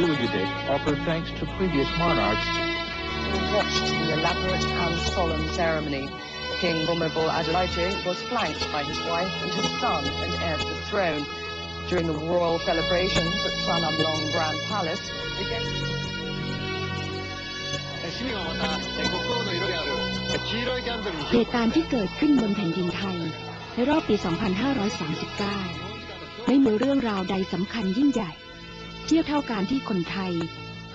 Louis X offered thanks to previous monarchs. Watched the elaborate and solemn ceremony. King Honorable Adelaide was flanked by his wife and his son and heir to the throne. During the royal celebrations at San Long Grand Palace, the guests... เหตุการณ์ที่เกิดขึ้นบนแผ่นดินไทย ในรอบปี ทียบเท่าการที่คนไทย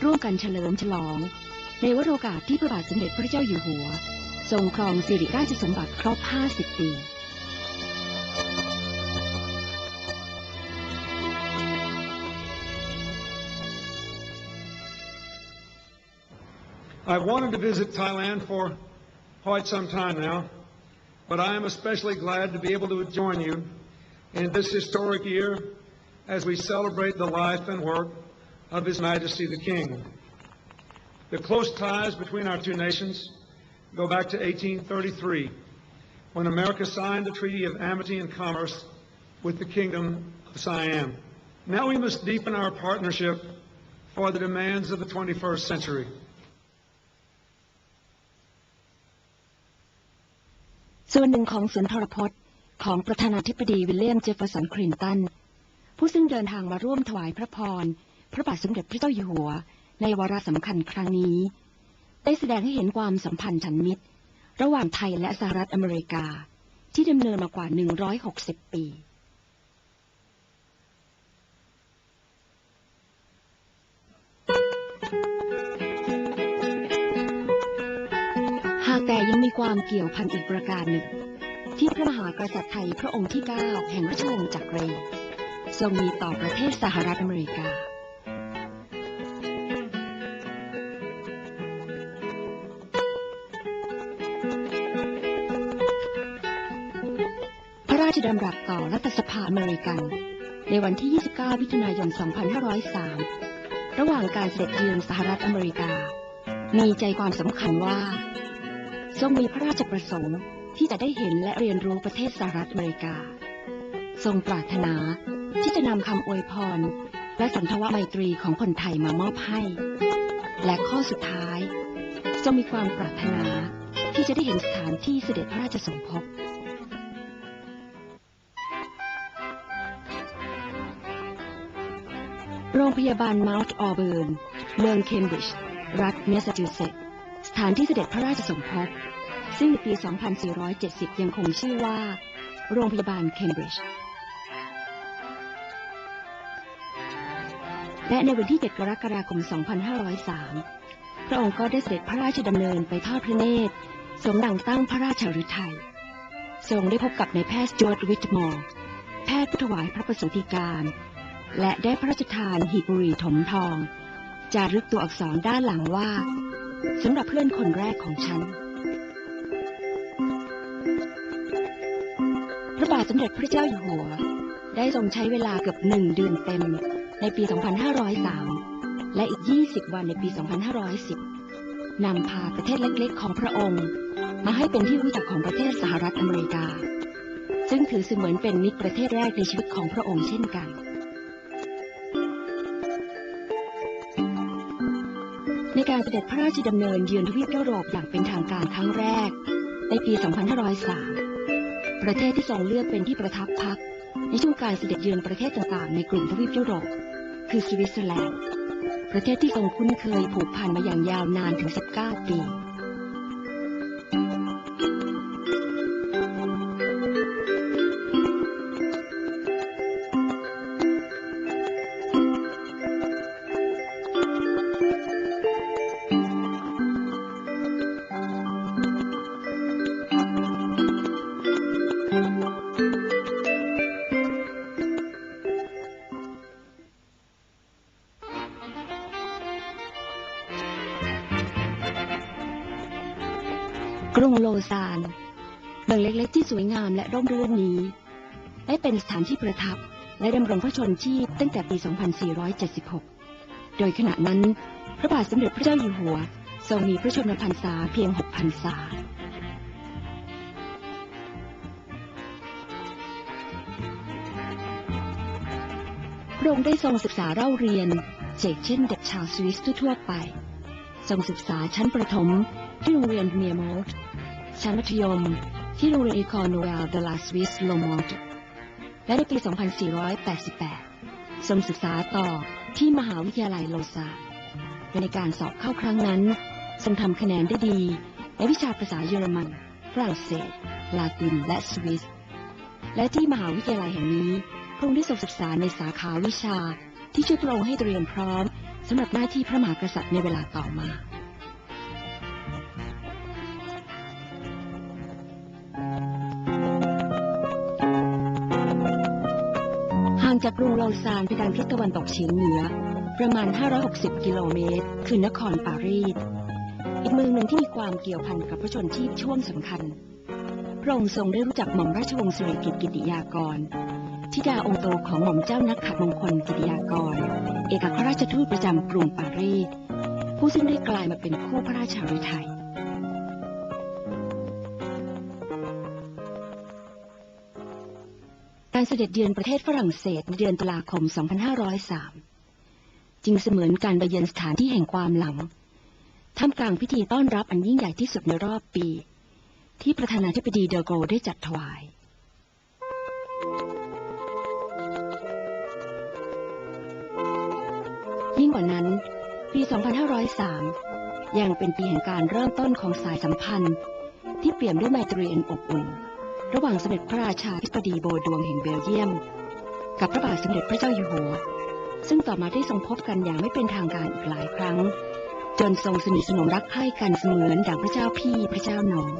ร่วมกันเฉลิมฉลอง ในวโรกาสที่พระบาทสมเด็จพระเจ้าอยู่หัว ทรงครองสิริราชสมบัติครบ 50 ปี I've wanted to visit Thailand for quite some time now, but I am especially glad to be able to join you in this historic year as we celebrate the life and work of His Majesty the King. The close ties between our two nations go back to 1833, when America signed the Treaty of Amity and Commerce with the Kingdom of Siam. Now we must deepen our partnership for the demands of the 21st century. ส่วนหนึ่งของสุนทรพจน์ของประธานาธิบดีวิลเลียมเจฟเฟอร์สันคลินตัน ผู้ซึ่งเดินทางมาร่วมถวายพระพร พระบาทสมเด็จพระเจ้าอยู่หัว ในวาระสำคัญครั้งนี้ ได้แสดงให้เห็นความสัมพันธ์ฉันมิตร ระหว่างไทยและสหรัฐอเมริกา ที่ดำเนินมากว่า 160 ปีหากแต่ยังมีความเกี่ยวพันอีกประการหนึ่ง ที่พระมหากษัตริย์ไทยพระองค์ที่ 9 แห่งราชวงศ์จักรี ทรงมีต่อประเทศสหรัฐอเมริกา พระราชดำรัสต่อรัฐสภาอเมริกัน ในวันที่ 29 มิถุนายน 2503 ระหว่างการเสด็จเยือนสหรัฐอเมริกา มีใจความสำคัญว่า ทรงมีพระราชประสงค์ที่จะได้เห็นและเรียนรู้ประเทศสหรัฐอเมริกา ทรงปรารถนา ที่จะนำคำอวยพร และสันทวไมตรีของคนไทยมามอบให้ และข้อสุดท้าย ทรงมีความปรารถนาที่จะได้เห็นสถานที่เสด็จพระราชสมภพโรงพยาบาลมา u ์ t ออเบิร์น เมืองเคมบริดจ์ รัฐแมสซาชูเซตส์ สถานที่เสด็จพระราชสมภพ ซึ่งในปี 2470 ยังคงชื่อว่า โรงพยาบาลเคมบริดจ์ และในวันที่ 7 กรกฎาคม 2503 พระองค์ก็ได้เสด็จพระราชดำเนินไปทอดพระเนตรทรงดังตั้งพระราชฤทัยทรงได้พบกับนายแพทย์จอร์ดวิทมอร์แพทย์ผู้ถวายพระประสูติการ และได้พระราชทานหีบบุหรี่ถมทอง จารึกตัวอักษรด้านหลังว่าสำหรับเพื่อนคนแรกของฉัน พระบาทสมเด็จพระเจ้าอยู่หัว ได้ทรงใช้เวลาเกือบหนึ่งเดือนเต็ม ในปี 2503 และอีก 20 วันในปี 2510 นำพาประเทศเล็กๆ ของพระองค์ มาให้เป็นที่รู้จักของประเทศสหรัฐอเมริกา ซึ่งถือเสมือนเป็นมิตรประเทศแรกในชีวิตของพระองค์เช่นกันในการเสด็จพระราชดำเนินเยือนทวีปยุโรปอย่างเป็นทางการครั้งแรก ในปี 2503 ประเทศที่ทรงเลือกเป็นที่ประทับพัก ในช่วงการเสด็จเยือนประเทศต่างๆ ในกลุ่มทวีปยุโรป คือสวิตเซอร์แลนด์ ประเทศที่ทรงคุ้นเคยผูกพันมาอย่างยาวนานถึง 19 ปี กรุงโลซานเมืองเล็กๆที่สวยงามและร่มรื่นนี้ ได้เป็นสถานที่ประทับและดำรงพระชนชีพตั้งแต่ปี 2476 โดยขณะนั้น พระบาทสมเด็จพระเจ้าอยู่หัว ทรงมีพระชนมพรรษาเพียง 6 พรรษาพระองค์ได้ทรงศึกษาเล่าเรียนเจกเช่นเด็กชาวสวิสทั่วไป ทรงศึกษาชั้นประถมที่โรงเรียนเมียมอล ชั้นมัธยม ที่โรงเรียนอีคอนเอลเดลาสวิสโลมอลต์และในปี 2488 ทรงศึกษาต่อที่มหาวิทยาลัยโลซาในการสอบเข้าครั้งนั้น ทรงทำคะแนนได้ดี ในวิชาภาษาเยอรมัน ฝรั่งเศส ลาติน และสวิส และที่มหาวิทยาลัยแห่งนี้ พระองค์ได้ทรงศึกษาในสาขาวิชาที่ช่วยพระองค์ให้เตรียมพร้อมสำหรับหน้าที่พระมหากษัตริย์ในเวลาต่อมาางจากกรุงโลซานไปทางทิศตะวันตกเฉียงเหนือ ประมาณ 560 กิโลเมตร คือนครปารีส อีกเมืองหนึ่งที่มีความเกี่ยวพันกับพระชนชีพช่วงสำคัญ พระองค์ทรงได้รู้จักหม่อมราชวงศ์สิริกิติกิติยากรธิดาองค์โตของหม่อมเจ้านักขัดมงคลกิติยากร เอกอัครราชทูตประจำกรุงปารีส ผู้ซึ่งได้กลายมาเป็นคู่พระราชาฤทัย การเสด็จเยือนประเทศฝรั่งเศสในเดือนตุลาคม 2503 จึงเสมือนการไปเยือนสถานที่แห่งความหลัง ท่ามกลางพิธีต้อนรับอันยิ่งใหญ่ที่สุดในรอบปี ที่ประธานาธิบดีเดอโกลได้จัดถวาย ยิ่งกว่านั้น ปี 2503 ยังเป็นปีแห่งการเริ่มต้นของสายสัมพันธ์ ที่เปี่ยมด้วยไมตรีอันอบอุ่น ระหว่างสมเด็จพระราชาธิบดีโบดวงแห่งเบลเยียม กับพระบาทสมเด็จพระเจ้าอยู่หัว ซึ่งต่อมาได้ทรงพบกันอย่างไม่เป็นทางการอีกหลายครั้ง จนทรงสนิทสนมรักใคร่กันเสมือนดังพระเจ้าพี่พระเจ้าน้อง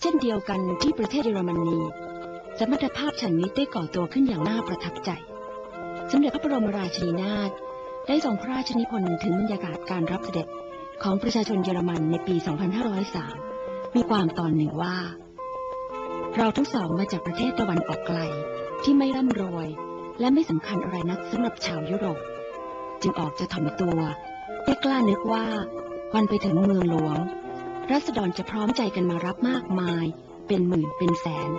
เช่นเดียวกันที่ประเทศเยอรมนีสมรรถภาพฉันมิตรได้ก่อตัวขึ้นอย่างน่าประทับใจ สมเด็จพระบรมราชินีนาถได้ทรงพระราชนิพนธ์ถึงบรรยากาศการรับเสด็จ ของประชาชนเยอรมันในปี 2503 มีความตอนหนึ่งว่า เราทั้งสองมาจากประเทศตะวันออกไกล ที่ไม่ร่ำรวย และไม่สำคัญอะไรนักสำหรับชาวยุโรป จึงออกจะถ่อมตัวได้กล้านึกว่าวันไปถึงเมืองหลวง รัษฎรจะพร้อมใจกันมารับมากมาย เป็นหมื่นเป็นแสน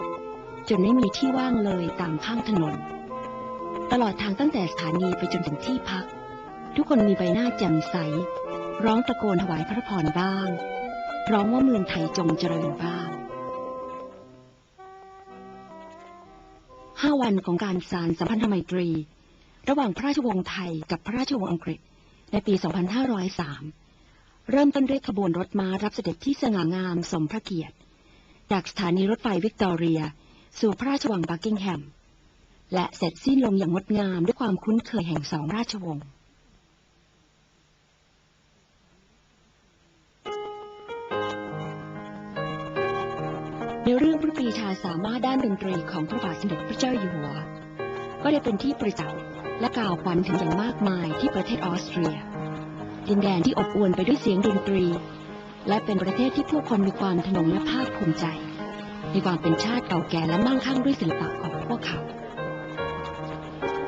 จนไม่มีที่ว่างเลยตามข้างถนน ตลอดทางตั้งแต่สถานีไปจนถึงที่พัก ทุกคนมีใบหน้าแจ่มใส ร้องตะโกนถวายพระพรบ้าง ร้องว่าเมืองไทยจงเจริญบ้างห้าวันของการสารสัมพันธไมตรี ระหว่างพระราชวงศ์ไทยกับพระราชวงศ์อังกฤษ ในปี 2503 เริ่มต้นด้วยขบวนรถม้ารับเสด็จที่สง่างามสมพระเกียรติ จากสถานีรถไฟวิกตอเรีย สู่พระราชวังบักกิงแฮม และเสร็จสิ้นลงอย่างงดงามด้วยความคุ้นเคยแห่งสองราชวงศ์ เรื่องพระปรีชาสามารถด้านดนตรีของพระบาทสมเด็จพระเจ้าอยู่หัว ก็ได้เป็นที่ประจักษ์และกล่าวขวัญถึงอย่างมากมายที่ประเทศออสเตรีย ดินแดนที่อบอวลไปด้วยเสียงดนตรี และเป็นประเทศที่ผู้คนมีความทนงและภาคภูมิใจในความเป็นชาติเก่าแก่และมั่งคั่งด้วยศิลปะของพวกเขา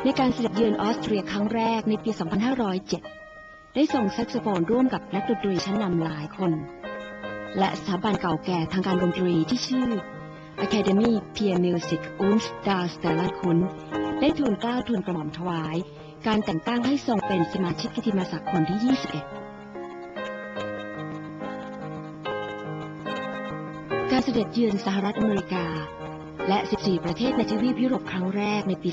ในการเสด็จเยือนออสเตรียครั้งแรกในปี 2507 ได้ส่งแซกโซโฟนร่วมกับนักดนตรีชั้นนำหลายคน และสถาบันเก่าแก่ทางการดนตรีที่ชื่อ Academy Pier Music und Das t e l l a k u n ได้ทูลกล้าทูลกระหม่อมถวาย การแต่งตั้งให้ทรงเป็นสมาชิกกิติมศักดิ์คนที่ 21 การเสด็จเยือนสหรัฐอเมริกา และ 14 ประเทศในทวีปยุโรปครั้งแรกในปี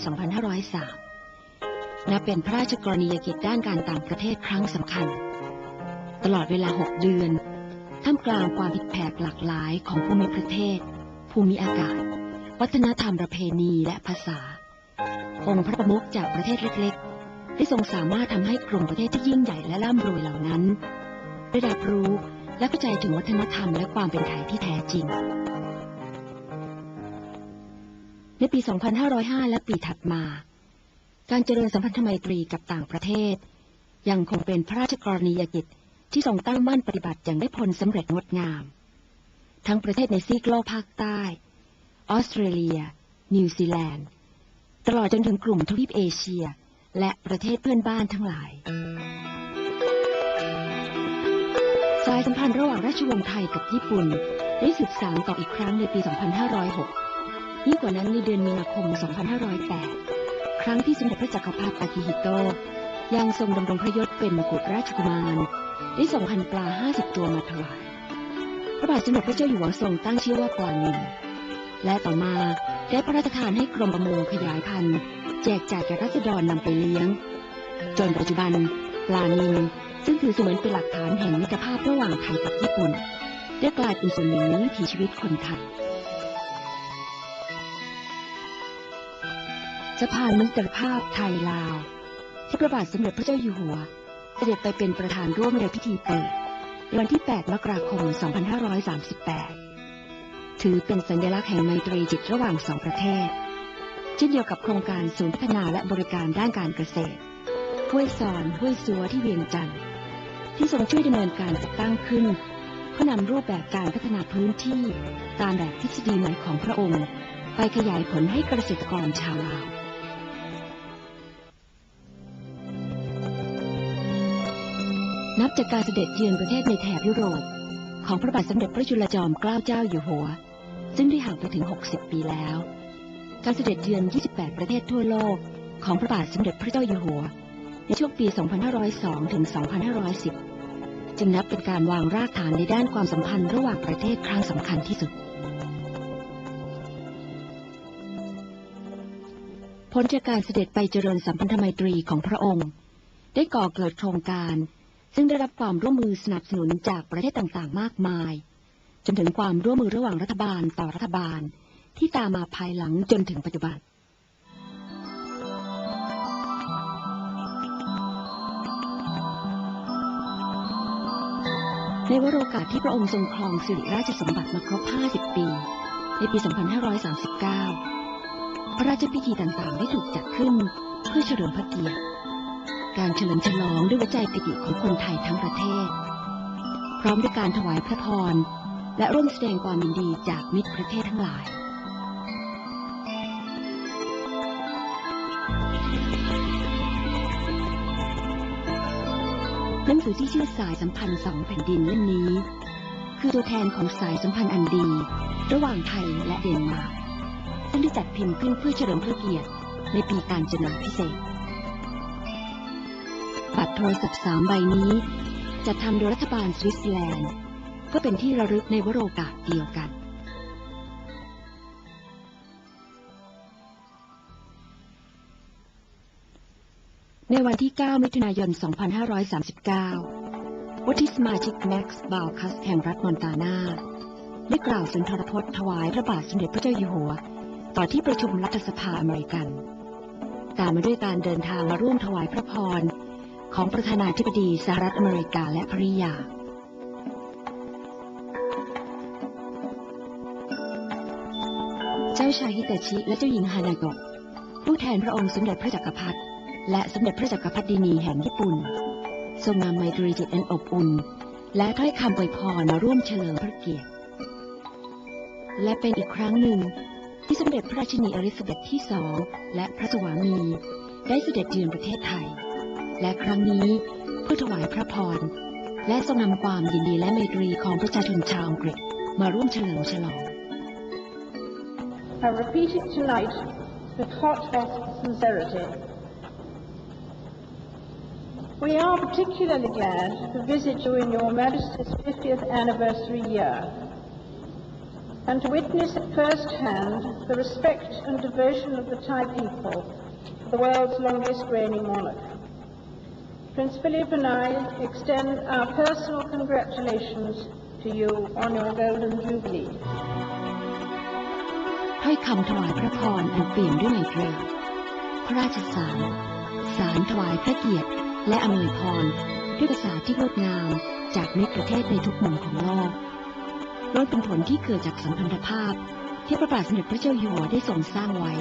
2503 นับเป็นพระราชกรณียกิจด้านการต่างประเทศครั้งสำคัญ ตลอดเวลา 6 เดือน ท่ามกลางความผิดแผกหลากหลายของภูมิประเทศ ภูมิอากาศ วัฒนธรรมประเพณีและภาษา องค์พระประมุขจากประเทศเล็กๆ ได้ทรงสามารถทำให้กลุ่มประเทศที่ยิ่งใหญ่และร่ำรวยเหล่านั้น ได้รับรู้และเข้าใจถึงวัฒนธรรมและความเป็นไทยที่แท้จริง ในปี 2505 และปีถัดมา การเจริญสัมพันธไมตรีกับต่างประเทศ ยังคงเป็นพระราชกรณียกิจ ที่ทรงตั้งมั่นปฏิบัติอย่างได้ผลสำเร็จงดงาม ทั้งประเทศในซีกโลกภาคใต้ ออสเตรเลีย นิวซีแลนด์ ตลอดจนถึงกลุ่มทวีปเอเชีย และประเทศเพื่อนบ้านทั้งหลายสายสัมพันธ์ระหว่างราชวงศ์ไทยกับญี่ปุ่นได้สืบสานต่ออีกครั้งในปี 2506 ยิ่งกว่านั้นในเดือนมีนาคม 2508 ครั้งที่สมเด็จพระจักรพรรดิอากิฮิโตะยังทรงดำรงพระยศเป็นมกุฎราชกุมาร ได้ส่งพันปลา50ตัวมาถวาย พระบาทสมเด็จพระเจ้าอยู่หัวทรงตั้งชื่อว่าปลานิลและต่อมาได้พระราชทานให้กรมประมงขยายพันธุ์ แจกจ่ายแก่รัษฎรนำไปเลี้ยง จนปัจจุบันปลานิลซึ่งถือเสมือนเป็นหลักฐานแห่งมิตรภาพระหว่างไทยกับญี่ปุ่น ได้กลายเป็นส่วนหนึ่งในวิถีชีวิตคนไทยสะพานมิตรภาพไทยลาวที่พระบาทสมเด็จพระเจ้าอยู่หัว เสด็จไปเป็นประธานร่วมในพิธีเปิด วันที่ 8 มกราคม 2538 ถือเป็นสัญลักษณ์แห่งไมตรีจิตระหว่างสองประเทศ เช่นเดียวกับโครงการศูนย์พัฒนาและบริการด้านการเกษตร ห้วยซอนห้วยซัวที่เวียงจันทร์ที่ทรงช่วยดำเนินการจัดตั้งขึ้นเพื่อนำรูปแบบการพัฒนาพื้นที่ ตามแบบทฤษฎีใหม่ของพระองค์ ไปขยายผลให้เกษตรกรชาวลาว นับจากการเสด็จเยือนประเทศในแถบยุโรป ของพระบาทสมเด็จพระจุลจอมเกล้าเจ้าอยู่หัว ซึ่งได้ห่างไปถึง 60 ปีแล้ว การเสด็จเยือน 28 ประเทศทั่วโลก ของพระบาทสมเด็จพระเจ้าอยู่หัว ในช่วงปี 2502 ถึง 2510 จึงนับเป็นการวางรากฐานในด้านความสัมพันธ์ระหว่างประเทศครั้งสำคัญที่สุด ผลจากการเสด็จไปเจริญสัมพันธไมตรีของพระองค์ ได้ก่อเกิดโครงการ ซึ่งได้รับความร่วมมือสนับสนุนจากประเทศต่างๆ มากมาย จนถึงความร่วมมือระหว่างรัฐบาลต่อรัฐบาล ที่ตามมาภายหลังจนถึงปัจจุบันในวโรกาสที่พระองค์ทรงครองสิริราชสมบัติมาครบ 50 ปี ในปี 2539 พระราชพิธีต่างๆ ได้ถูกจัดขึ้นเพื่อเฉลิมพระเกียรติ การเฉลิมฉลองด้วยวใจปิติของคนไทยทั้งประเทศ พร้อมด้วยการถวายพระพร และร่วมแสดงความยินดีจากมิตรประเทศทั้งหลายหนังสือที่ชื่อสายสัมพันธ์สองแผ่นดินเล่มนี้ คือตัวแทนของสายสัมพันธ์อันดี ระหว่างไทยและเดนมาร์กซึ่งได้จัดพิมพ์ขึ้นเพื่อเฉลิมพระเกียรติในปีการจนาพิเศษ บัตรโทรศัพท์สามใบนี้ จะทำโดยรัฐบาลสวิตเซอร์แลนด์เพื่อเป็นที่ระลึกในวโรกาสเดียวกัน ในวันที่ 9 มิถุนายน 2539 วุฒิสมาชิกแม็กซ์บาวคัสแห่งรัฐมอนตานาได้กล่าวสุนทรพจน์ถวายพระบาทสมเด็จพระเจ้าอยู่หัว ต่อที่ประชุมรัฐสภาอเมริกัน ตามมาด้วยการเดินทางมาร่วมถวายพระพร ของประธานาธิบดีสหรัฐอเมริกาและภริยา เจ้าชายฮิตาชิและเจ้าหญิงฮานาโกะผู้แทนพระองค์สมเด็จพระจักรพรรดิและสมเด็จพระจักรพรรดินีแห่งญี่ปุ่น ทรงนำไมตรีจิตอันอบอุ่น และถ้อยคำอวยพรมาร่วมเฉลิมพระเกียรติ และเป็นอีกครั้งหนึ่งที่สมเด็จพระราชินีอลิซาเบธที่สองและพระสวามี ได้เสด็จเยือนประเทศไทย และครั้งนี้เพื่อถวายพระพร และทรงนำความยินดีและไมตรีของประชาชนชาวอังกฤษมาร่วมเฉลิมฉลอง I repeat it tonight with heartfelt sincerity. We are particularly glad to visit you in your Majesty's 50th anniversary year and to witness at first hand the respect and devotion of the Thai people to the world's longest reigning monarch. Prince Philip and I extend our personal congratulations to you on your Golden Jubilee. ถ้อยคำถวายพระพรอันเปี่ยมด้วยไมตรีพระราชสารสารถวายพระเกียรติ และอำนวยพรด้วยภาษาที่งดงามจากมิตรประเทศในทุกมุมของโลกล้วนเป็นผลที่เกิดจากสัมพันธภาพ ที่พระบาทสมเด็จพระเจ้าอยู่หัวได้ทรงสร้างไว้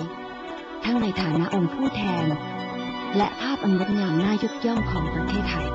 ทั้งในฐานะองค์ผู้แทน และภาพอันงดงามน่ายกย่องของประเทศไทย